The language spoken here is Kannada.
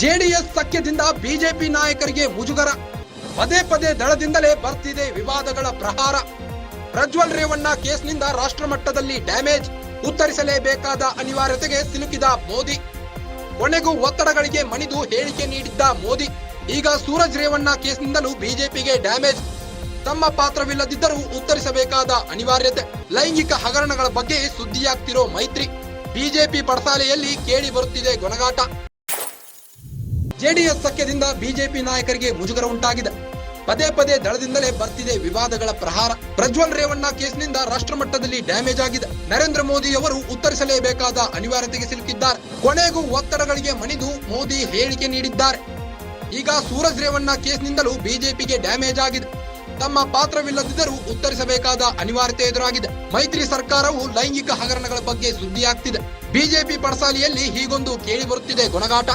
ಜೆಡಿಎಸ್ ಸಖ್ಯದಿಂದ ಬಿಜೆಪಿ ನಾಯಕರಿಗೆ ಮುಜುಗರ. ಪದೇ ಪದೇ ದಳದಿಂದಲೇ ಬರ್ತಿದೆ ವಿವಾದಗಳ ಪ್ರಹಾರ. ಪ್ರಜ್ವಲ್ ರೇವಣ್ಣ ಕೇಸ್ನಿಂದ ರಾಷ್ಟ್ರಮಟ್ಟದಲ್ಲಿ ಡ್ಯಾಮೇಜ್. ಉತ್ತರಿಸಲೇಬೇಕಾದ ಅನಿವಾರ್ಯತೆಗೆ ಸಿಲುಕಿದ ಮೋದಿ. ಕೊನೆಗೂ ಒತ್ತಡಗಳಿಗೆ ಮಣಿದು ಹೇಳಿಕೆ ನೀಡಿದ್ದ ಮೋದಿ. ಈಗ ಸೂರಜ್ ರೇವಣ್ಣ ಕೇಸ್ನಿಂದಲೂ ಬಿಜೆಪಿಗೆ ಡ್ಯಾಮೇಜ್. ತಮ್ಮ ಪಾತ್ರವಿಲ್ಲದಿದ್ದರೂ ಉತ್ತರಿಸಬೇಕಾದ ಅನಿವಾರ್ಯತೆ. ಲೈಂಗಿಕ ಹಗರಣಗಳ ಬಗ್ಗೆ ಸುದ್ದಿಯಾಗ್ತಿರೋ ಮೈತ್ರಿ. ಬಿಜೆಪಿ ಪಡಸಾಲೆಯಲ್ಲಿ ಕೇಳಿ ಬರುತ್ತಿದೆ ಗೊನಗಾಟ ಜೆಡಿಎಸ್ ಸಖ್ಯದಿಂದ ಬಿಜೆಪಿ ನಾಯಕರಿಗೆ ಮುಜುಗರ ಉಂಟಾಗಿದೆ. ಪದೇ ಪದೇ ದಳದಿಂದಲೇ ಬರ್ತಿದೆ ವಿವಾದಗಳ ಪ್ರಹಾರ. ಪ್ರಜ್ವಲ್ ರೇವಣ್ಣ ಕೇಸ್ನಿಂದ ರಾಷ್ಟ್ರಮಟ್ಟದಲ್ಲಿ ಡ್ಯಾಮೇಜ್ ಆಗಿದೆ. ನರೇಂದ್ರ ಮೋದಿ ಅವರು ಉತ್ತರಿಸಲೇಬೇಕಾದ ಅನಿವಾರ್ಯತೆಗೆ ಸಿಲುಕಿದ್ದಾರೆ. ಕೊನೆಗೂ ಒತ್ತಡಗಳಿಗೆ ಮಣಿದು ಮೋದಿ ಹೇಳಿಕೆ ನೀಡಿದ್ದಾರೆ. ಈಗ ಸೂರಜ್ ರೇವಣ್ಣ ಕೇಸ್ನಿಂದಲೂ ಬಿಜೆಪಿಗೆ ಡ್ಯಾಮೇಜ್ ಆಗಿದೆ. ತಮ್ಮ ಪಾತ್ರವಿಲ್ಲದಿದ್ದರೂ ಉತ್ತರಿಸಬೇಕಾದ ಅನಿವಾರ್ಯತೆ ಎದುರಾಗಿದೆ. ಮೈತ್ರಿ ಸರ್ಕಾರವು ಲೈಂಗಿಕ ಹಗರಣಗಳ ಬಗ್ಗೆ ಸುದ್ದಿಯಾಗ್ತಿದೆ. ಬಿಜೆಪಿ ಪಡಸಾಲಿಯಲ್ಲಿ ಹೀಗೊಂದು ಕೇಳಿ ಬರುತ್ತಿದೆ ಗುಣಗಾಟ.